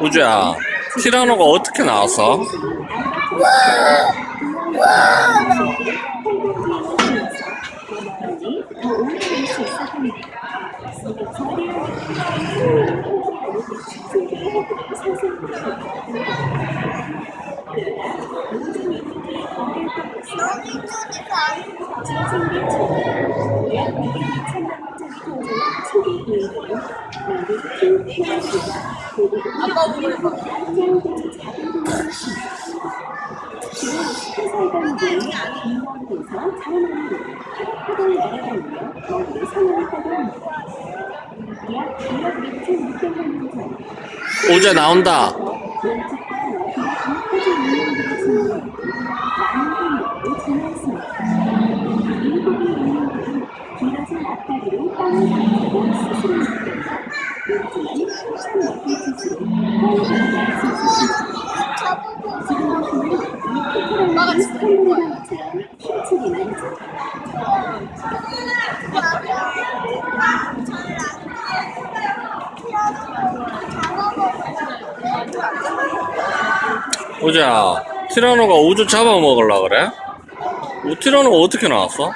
우주야, 티라노가 어떻게 나왔어? 우주야, 나온다. 우주야, 티라노가 우주 잡아먹으려 그래? 우 티라노가 어떻게 나왔어? 와!